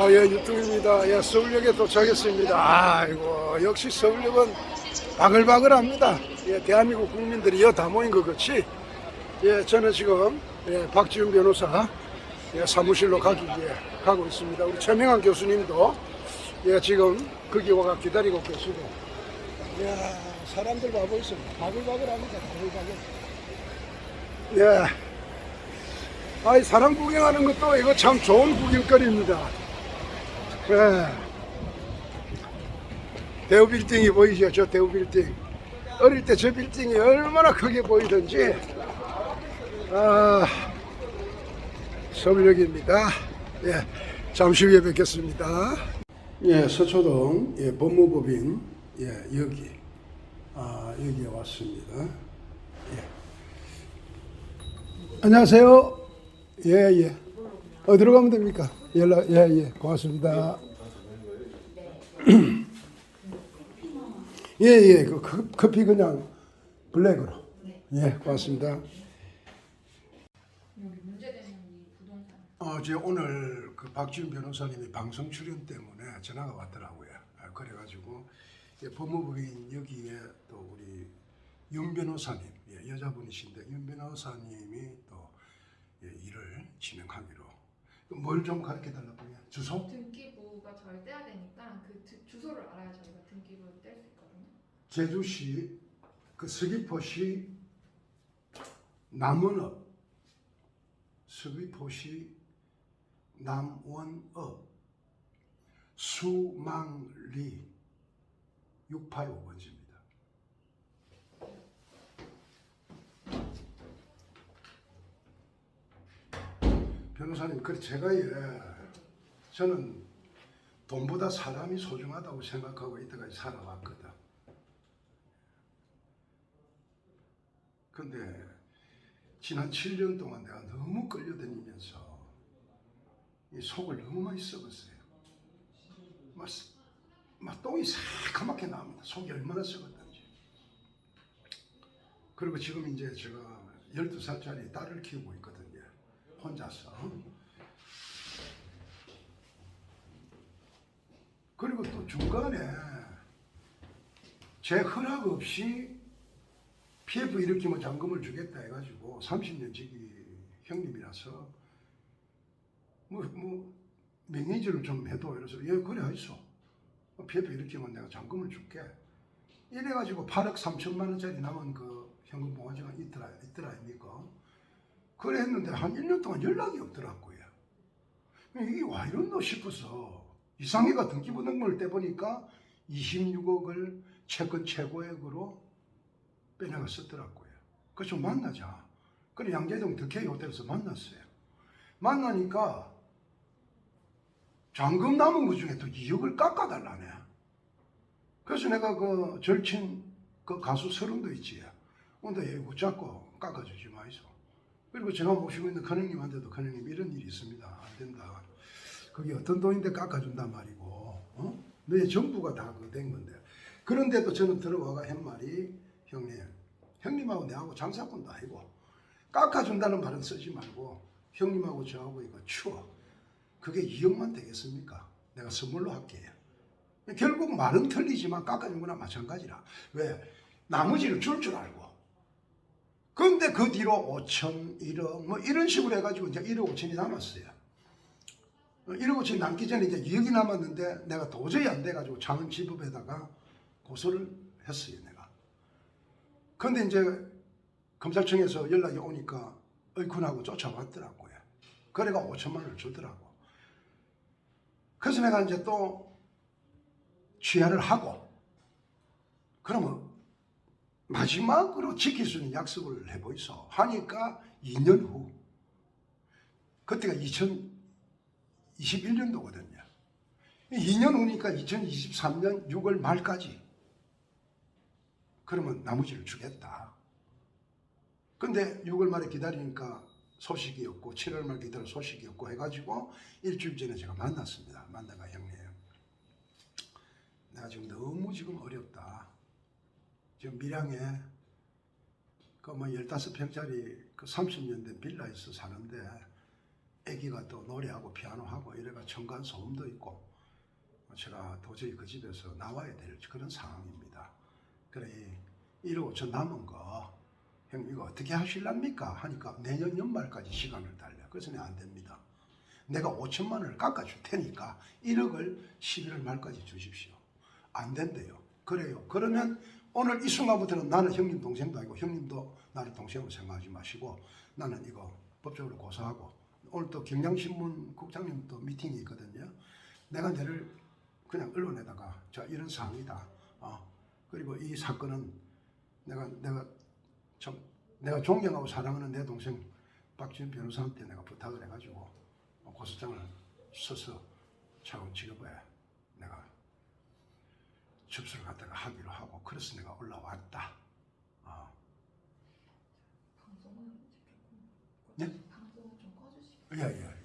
아, 예, 유튜브입니다. 예, 서울역에 도착했습니다. 아이고, 역시 서울역은 바글바글합니다. 예, 대한민국 국민들이 여다 모인 것 같이, 예, 저는 지금, 예, 박지훈 변호사, 예, 사무실로 가기 위해 가고 있습니다. 우리 최명환 교수님도, 예, 지금 거기 와가 기다리고 계시고, 이야, 사람들 봐보세요. 바글바글합니다. 바글바글. 예. 아이, 사람 구경하는 것도 이거 참 좋은 구경거리입니다. 예. 대우 빌딩이 보이죠? 저 대우 빌딩. 어릴 때 저 빌딩이 얼마나 크게 보이던지. 아, 서울역입니다. 예, 잠시 후에 뵙겠습니다. 예, 서초동 예, 법무법인 예, 여기 아, 여기에 왔습니다. 예. 안녕하세요. 예, 예. 어디로 가면 됩니까? 연락, 예, 예. 고맙습니다. 예, 예. 그 커- 커피 그냥 블랙으로. 예, 고맙습니다. 여기 문제되는 이 부동산 어, 제 오늘 그 박지훈 변호사님이 방송 출연 때문에 전화가 왔더라고요. 아, 그래가지고 예, 법무부인 여기에 또 우리 윤 변호사님, 예, 여자분이신데 윤 변호사님이 또 예, 일을 진행하기로. 뭘 좀 가르쳐 달라고요? 주소? 등기부가 잘 떼야 되니까 그 드- 주소를 알아야 저희가 등기부를 뗄 수 있거든요. 제주시 그 서귀포시 남원읍 서귀포시 남원읍 수망리 685번지입니다. 변호사님, 그래 제가 예, 저는 돈보다 사람이 소중하다고 생각하고 이때까지 살아왔거든. 근데 지난 7년 동안 내가 너무 끌려다니면서 이 속을 너무 많이 썩었어요. 막, 막 똥이 새카맣게 나옵니다. 속이 얼마나 썩었던지. 그리고 지금 이제 제가 12살짜리 딸을 키우고 있거든요. 혼자서. 그리고 또 중간에 제 허락 없이 PF 일으키면 잔금을 주겠다 해가지고 30년 지기 형님이라서 뭐, 뭐 명의지를 좀 해도 이래서 예 그래 하이소 PF 일으키면 내가 잔금을 줄게. 이래가지고 8억 3천만 원짜리 남은 그 현금 봉화제가 있더라 있더라 아닙니까 그래 했는데 한 1년 동안 연락이 없더라고요 이게 와 이런노 싶어서 이상해가 등기부 등본을 떼보니까 26억을 채권 최고액으로 빼내가 썼더라고요. 그래서 좀 만나자. 그래 양재동 덕혜 호텔에서 만났어요. 만나니까 잔금 남은 것 중에 또 2억을 깎아달라네. 그래서 내가 그 절친 그 가수 서른도 있지. 근데 얘 붙잡고 깎아주지 마이소. 그리고 제가 모시고 있는 큰형님한테도 큰형님 이런 일이 있습니다. 안 된다. 그게 어떤 돈인데 깎아준단 말이고, 어? 내 전부가 다 그 된 건데. 그런데도 저는 들어와가 한 말이 형님, 형님하고 내하고 장사꾼도 아니고 깎아준다는 말은 쓰지 말고 형님하고 저하고 이거 추워. 그게 2억만 되겠습니까? 내가 선물로 할게요. 결국 말은 틀리지만 깎아준 거나 마찬가지라. 왜? 나머지를 줄 줄 알고. 근데 그 뒤로 5천, 1억, 뭐 이런 식으로 해가지고 이제 1억 5천이 남았어요. 1억 5천 남기 전에 이제 2억이 남았는데 내가 도저히 안 돼가지고 장은 지법에다가 고소를 했어요, 내가. 근데 이제 검찰청에서 연락이 오니까 의군하고 쫓아왔더라고요. 그래가 5천만 원을 주더라고. 그래서 내가 이제 또 취하를 하고 그러면 마지막으로 지킬 수 있는 약속을 해보이소 하니까 2년 후 그때가 2021년도거든요. 2년 후니까 2023년 6월 말까지 그러면 나머지를 주겠다. 근데 6월 말에 기다리니까 소식이 없고 7월 말 기다려 소식이 없고 해가지고 일주일 전에 제가 만났습니다. 만나가 형님. 내가 지금 너무 지금 어렵다. 지금 밀양에 그뭐 15평짜리 그 30년 된 빌라에서 사는데 애기가 또 노래하고 피아노하고 이래가 청간 소음도 있고 제가 도저히 그 집에서 나와야 될 그런 상황입니다. 그래 1억 5천 남은 거형 이거 어떻게 하실랍니까? 하니까 내년 연말까지 시간을 달려. 그래서 안 됩니다. 내가 5천만 원을 깎아줄 테니까 1억을 11월 말까지 주십시오. 안 된대요. 그래요. 그러면 오늘 이 순간부터는 나는 형님 동생도 아니고 형님도 나를 동생으로 생각하지 마시고 나는 이거 법적으로 고소하고 오늘 또 경향신문 국장님 또 미팅이 있거든요. 내가 너를 그냥 언론에다가 자 이런 상황이다. 어. 그리고 이 사건은 내가 내가 참 내가 존경하고 사랑하는 내 동생 박지훈 변호사한테 내가 부탁을 해가지고 고소장을 써서 차원 내가 접수를 갖다가 하기로 하고 그래서 내가 올라왔다. 어. 방송은 조금 네? 방송 좀 꺼주시고 예, 예.